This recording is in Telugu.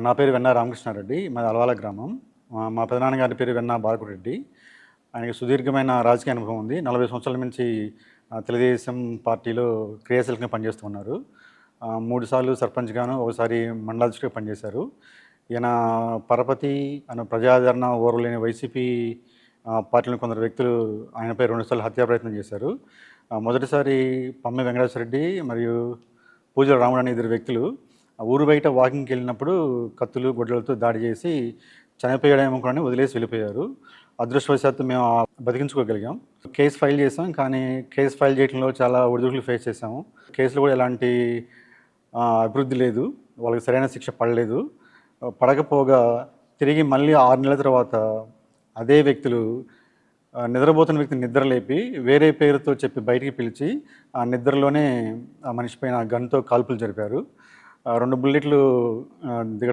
నా పేరు వెన్న రామకృష్ణారెడ్డి మాది అలవాల గ్రామం. మా- పెదనాన్నగారి పేరు వెన్న బాలకురెడ్డి. ఆయనకి సుదీర్ఘమైన రాజకీయ అనుభవం ఉంది. నలభై సంవత్సరాల నుంచి తెలుగుదేశం పార్టీలో క్రియాశీలకంగా పనిచేస్తూ ఉన్నారు. మూడు సార్లు సర్పంచ్గాను ఒకసారి మండలాధ్యక్షుడిగా పనిచేశారు. ఈయన పరపతి అనే ప్రజాదరణ ఓర్వలేని వైసీపీ పార్టీలో పార్టీలోని కొందరు వ్యక్తులు ఆయనపై రెండుసార్లు హత్యా ప్రయత్నం చేశారు. మొదటిసారి పమ్మె వెంకటేశ్వర రెడ్డి మరియు పూజల రాముడు అనే ఇద్దరు వ్యక్తులు ఊరు బయట వాకింగ్కి వెళ్ళినప్పుడు కత్తులు గొడ్డలతో దాడి చేసి చనిపోయడమేమో కూడా వదిలేసి వెళ్ళిపోయారు. అదృష్టవశాత్తు మేము బతికించుకోగలిగాం. కేసు ఫైల్ చేసాం కానీ కేసు ఫైల్ చేయడంలో చాలా ఒడిదుడుకులు ఫేస్ చేసాము కేసులో కూడా ఎలాంటి అభివృద్ధి లేదు. వాళ్ళకి సరైన శిక్ష పడలేదు. పడకపోగా తిరిగి మళ్ళీ ఆరు నెలల తర్వాత అదే వ్యక్తులు నిద్రపోతున్న వ్యక్తిని నిద్ర లేపి వేరే పేరుతో చెప్పి బయటికి పిలిచి ఆ నిద్రలోనే ఆ మనిషి పైన గన్తో కాల్పులు జరిపారు. రెండు బుల్లెట్లు ఆ, దిగ